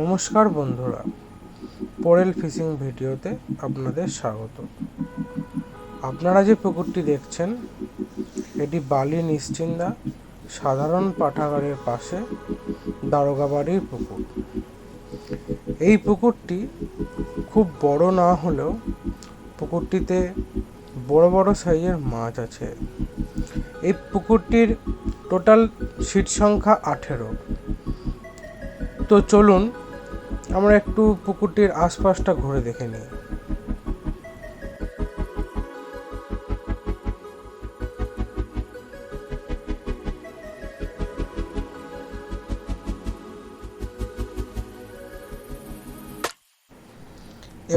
নমস্কার বন্ধুরা পোরেল ফিশিং ভিডিওতে আপনাদের স্বাগত। আপনারা যে পুকুরটি দেখছেন, এটি বালি নিশ্চিন্দা, সাধারণ পাঠাগারের পাশে দারোগাবাড়ির পুকুর। এই পুকুরটি খুব বড় না হলেও পুকুরটিতে বড় বড় সাইজের মাছ আছে। এই পুকুরটির টোটাল সিট সংখ্যা আঠেরো। তো চলুন, আমরা একটু পুকুরটির আশপাশটা ঘুরে দেখে নিই।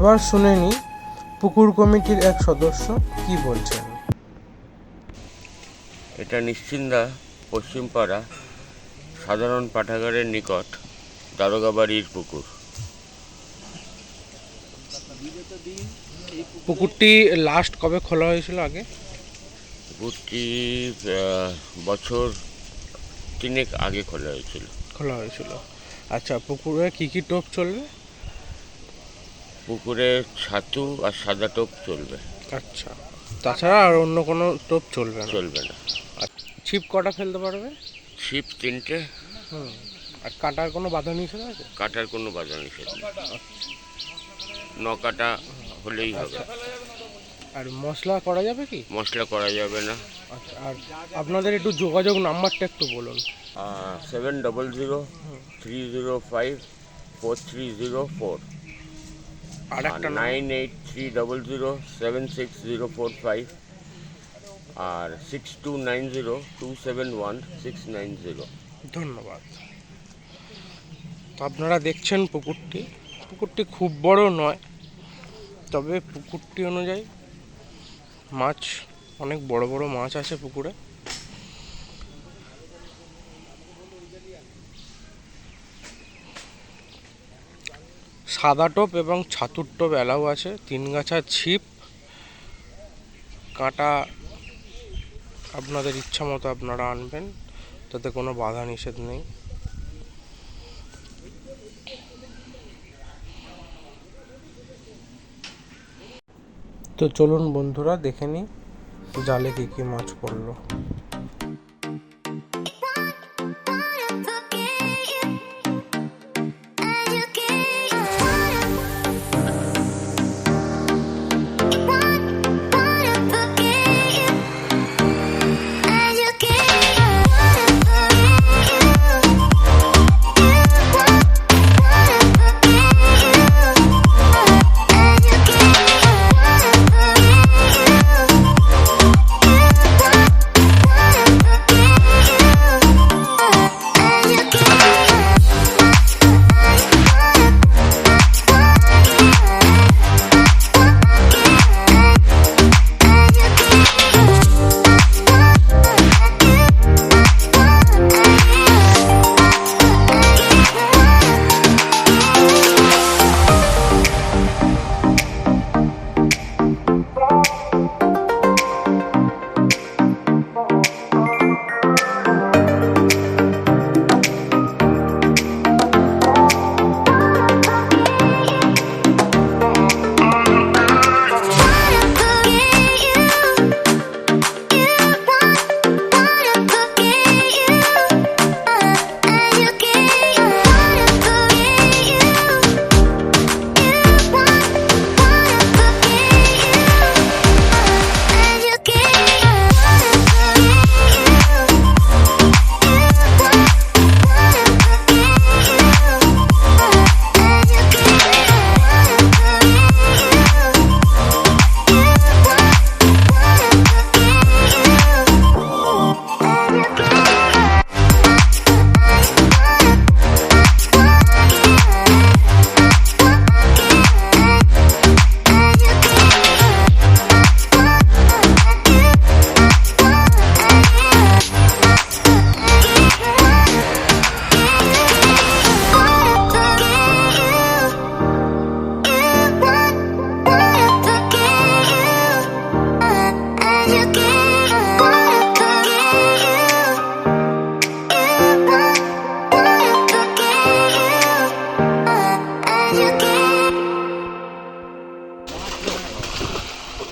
এবার শুনে নিই পুকুর কমিটির এক সদস্য কি বলছেন? এটা নিশ্চিন্দা পশ্চিমপাড়া সাধারণ পাঠাগারের নিকট দারোগাবাড়ির পুকুর। পুকুরটি লাস্ট কবে খোলা হয়েছিল আগে? পুকুরটি বছর তিনেক আগে খোলা হয়েছিল। খোলা হয়েছিল। আচ্ছা পুকুরে কি কি টোপ চলবে? পুকুরে ছাতু আর সাদা টোপ চলবে। আচ্ছা। তাছাড়া আর অন্য কোনো টোপ চলবে না? চলবে না। ছিপ কটা ফেলতে পারবে? ছিপ তিনটে। হুম। আর কাটার কোনো বাধা নিষেধ আছে? কাটার কোনো বাধা নিষেধ নেই। ন কাটা হলেই হবে। আর মশলা করা যাবে কি? মশলা করা যাবে না। আচ্ছা আর আপনাদের একটু যোগাযোগ নাম্বারটা একটু বলুন। Seven double zero three zero five four three zero four আর একটা nine eight three double zero seven six zero four five আর six two nine zero two seven one six nine zero ধন্যবাদ। তো আপনারা দেখছেন পুকুরটি। পুকুরটি খুব বড় নয় তবে পুকুরটি অনুযায়ী মাছ অনেক বড় বড় মাছ আছে পুকুরে। সাদা টোপ এবং ছাতুর টোপ এলাও আছে। তিন গাছা ছিপ, কাঁটা আপনাদের ইচ্ছা মতো আপনারা আনবেন, তাতে কোনো বাধা নিষেধ নেই। তো চলুন বন্ধুরা, দেখে নিই জালে কী কী মাছ পড়ল।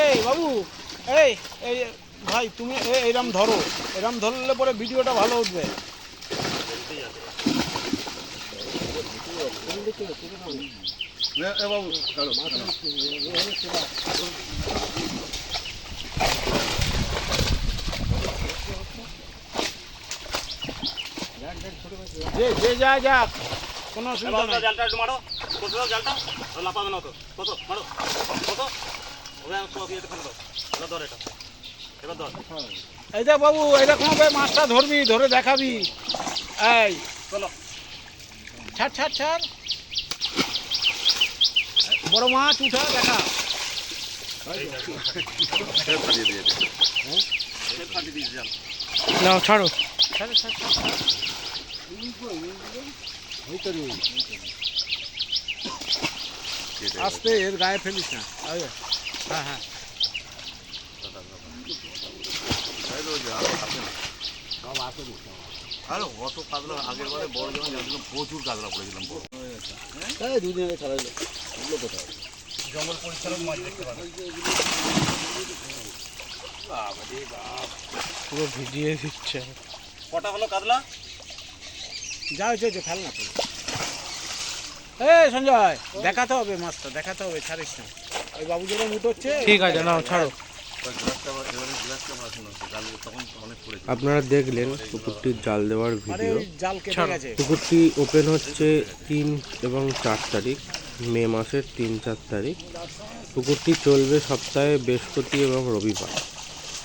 এই বাবু, এই এই, ভাই, তুমি এ- এরম ধরো। এরম ধরলে পরে ভিডিওটা ভালো উঠবে। বাবু যে যে যা কোনো অসুবিধা নেই। জালটা একটু মারো। কত দাও জালটা লাফাবে না তো কত মারো। কত ওরা সব ইয়েতে ফেলে দাও। এবার ধর এটা। এবার ধর। এই দেখ বাবু এরকম ভাবে মাছটা ধরবি ধরে দেখাবি। এই চলো। ছাড় ছাড় ছাড়। বড় মাছ উঠা দেখা। নাও ছাড়ো। ছাড় ছাড় ছাড়। আস্তে এর গায়ে ফেলিস না। হ্যাঁ হ্যাঁ। আরে অত কাতলা আগের বারে বড় যখন যাচ্ছিলাম প্রচুর কাতলা পড়েছিলাম বড়। জঙ্গল পরিচালক মাছ দেখতে পাবে। পুরো ভিজিয়ে দিচ্ছে। কটা হলো কাতলা? যা হয়েছে হয়েছে ফেল না তুই। এ সঞ্জয় দেখাতে হবে মাছটা দেখাতে হবে ছাড়িস না। ওই বাবু যেরকম উঠোচ্ছে ঠিক আছে নাও ছাড়ো। আপনারা দেখলেন পুকুরটির জাল দেওয়ার ভিডিও। ওই জাল কেটে ছাড়ো। গেছে। পুকুরটি ওপেন হচ্ছে তিন এবং চার তারিখ মে মাসের তিন চার তারিখ। পুকুরটি চলবে সপ্তাহে বৃহস্পতি এবং রবিবার।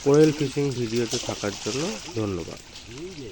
কোয়েল ফিশিং ভিডিওতে থাকার জন্য ধন্যবাদ। এই যে